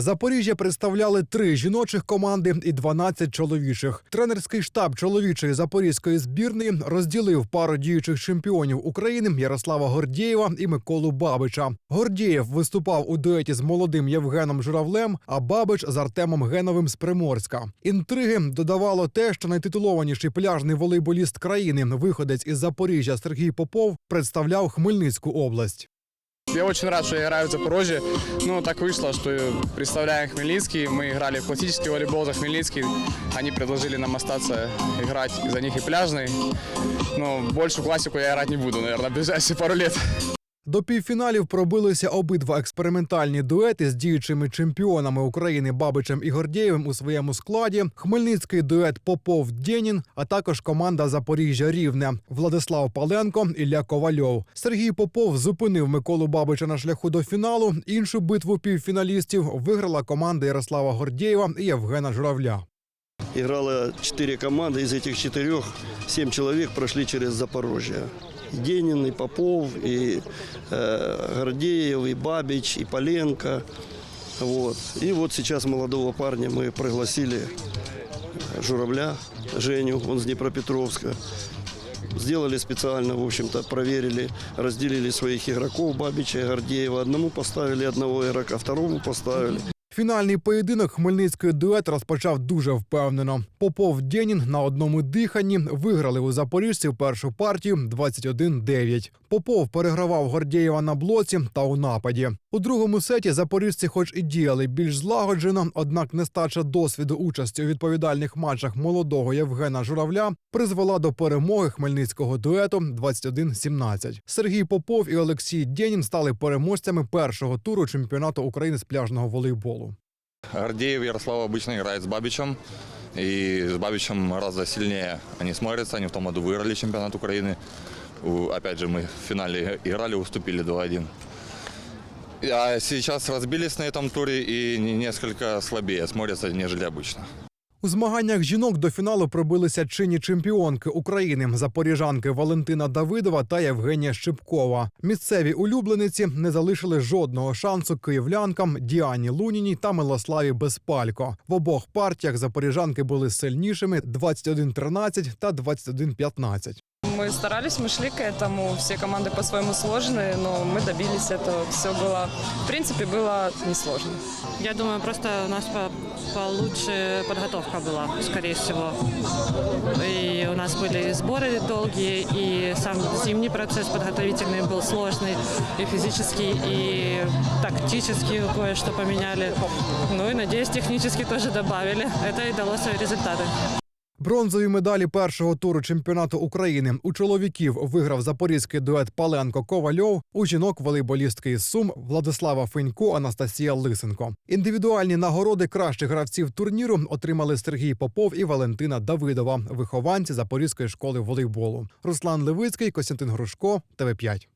Запоріжжя представляли три жіночих команди і 12 чоловічих. Тренерський штаб чоловічої запорізької збірної розділив пару діючих чемпіонів України Ярослава Гордєєва і Миколу Бабича. Гордєєв виступав у дуеті з молодим Євгеном Журавлем, а Бабич з Артемом Геновим з Приморська. Інтриги додавало те, що найтитулованіший пляжний волейболіст країни, виходець із Запоріжжя Сергій Попов, представляв Хмельницьку область. Я очень рад, что я играю в Запорожье. Ну, так вышло, что представляем Хмельницкий. Мы играли в классический волейбол за Хмельницкий. Они предложили нам остаться играть за них и пляжный. Но большую классику я играть не буду, наверное, в ближайшие пару лет. До півфіналів пробилися обидва експериментальні дуети з діючими чемпіонами України Бабичем і Гордєєвим у своєму складі. Хмельницький дует Попов Дєнін, а також команда Запоріжжя Рівне Владислав Паленко Ілля Ковальов. Сергій Попов зупинив Миколу Бабича на шляху до фіналу. Іншу битву півфіналістів виграла команда Ярослава Гордєєва і Євгена Журавля. Играло четыре команды, из этих четырех семь человек прошли через Запорожье. И Денин, и Попов, и э, Гордеев, и Бабич, и Поленко. Вот. И вот сейчас молодого парня мы пригласили э, Журавля, Женю, он с Днепропетровска. Сделали специально, в общем-то, проверили, разделили своих игроков Бабича и Гордеева. Одному поставили одного игрока, второму поставили. Фінальний поєдинок хмельницький дует розпочав дуже впевнено. Попов Дєнін на одному диханні виграли у запоріжців першу партію 21-9. Попов перегравав Гордєєва на блоці та у нападі. У другому сеті запоріжці, хоч і діяли більш злагоджено, однак нестача досвіду участі у відповідальних матчах молодого Євгена Журавля призвела до перемоги хмельницького дуету 21-17. Сергій Попов і Олексій Дєнін стали переможцями першого туру чемпіонату України з пляжного волейболу. Гордеев Ярослав обычно играет с Бабичем. И с Бабичем гораздо сильнее они смотрятся. Они в том году выиграли чемпионат Украины. У- Опять же, мы в финале играли, уступили 2-1. А сейчас разбились на этом туре и не- несколько слабее смотрятся, нежели обычно. У змаганнях жінок до фіналу пробилися чинні чемпіонки України запоріжанки Валентина Давидова та Євгенія Шипкова. Місцеві улюблениці не залишили жодного шансу київлянкам Діані Луніній та Милославі Безпалько. В обох партіях запоріжанки були сильнішими 21-13 та 21-15. Мы старались, мы шли к этому, все команды по-своему сложные, но мы добились этого. Все было, в принципе, было несложно. Я думаю, просто у нас по- получше подготовка была, скорее всего. И у нас были сборы долгие, и сам зимний процесс подготовительный был сложный, и физический, и тактически кое-что поменяли. Ну и, надеюсь, технически тоже добавили. Это и дало свои результаты. Бронзові медалі першого туру чемпіонату України у чоловіків виграв запорізький дует Паленко Ковальов. У жінок волейболістки із Сум Владислава Фенько, Анастасія Лисенко. Індивідуальні нагороди кращих гравців турніру отримали Сергій Попов і Валентина Давидова, вихованці Запорізької школи волейболу. Руслан Левицький, Костянтин Грушко, ТВ 5